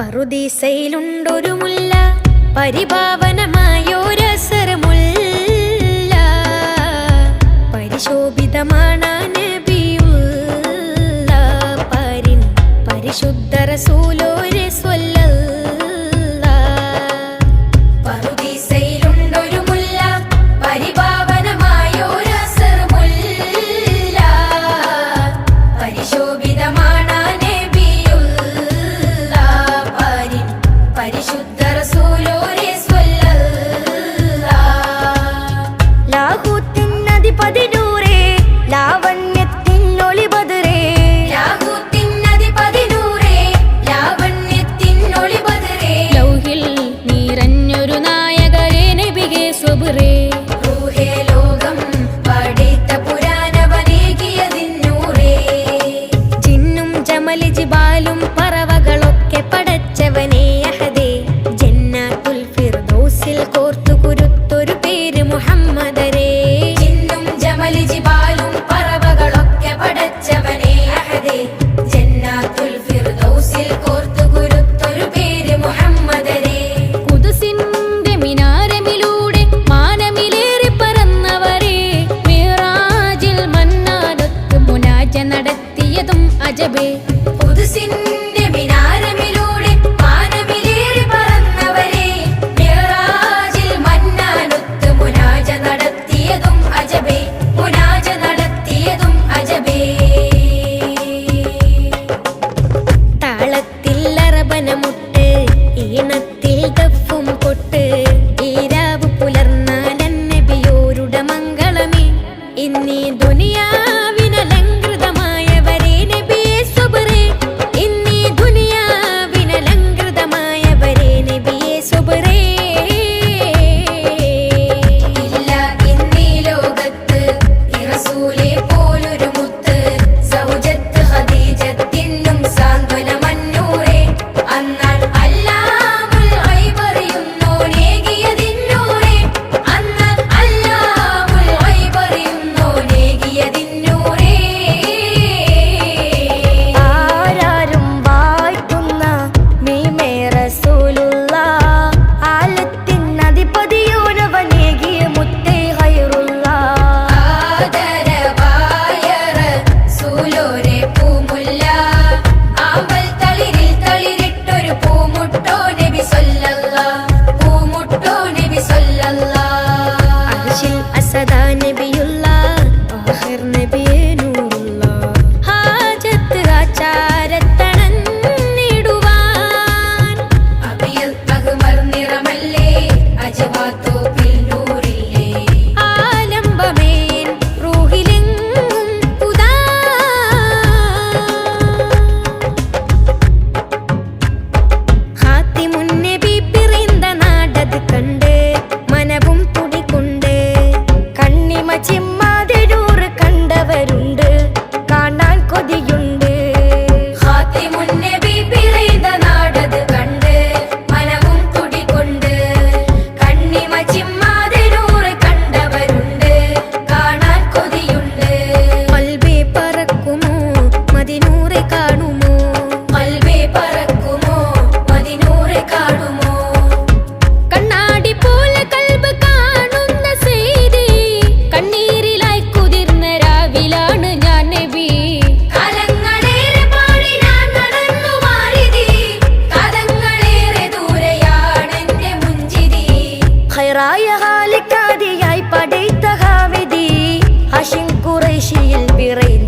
പറുദീസയിലുണ്ടൊരു മുല്ല പരിപാവനമായൊരസരമുല്ല പരിശോഭിതമാണ് പരിൻ പരിശുദ്ധ റസൂലോരെ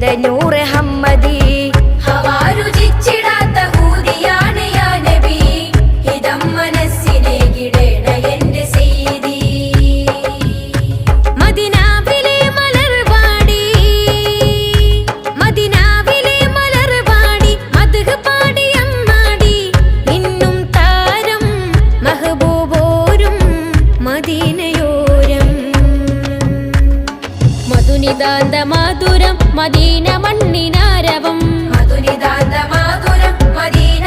ചെയ്ത നൂറ് മധുനിതാന്ത മധുരം മദീന മണ്ണിനാരവം. മധുനിതാന്ത മധുരം മദീന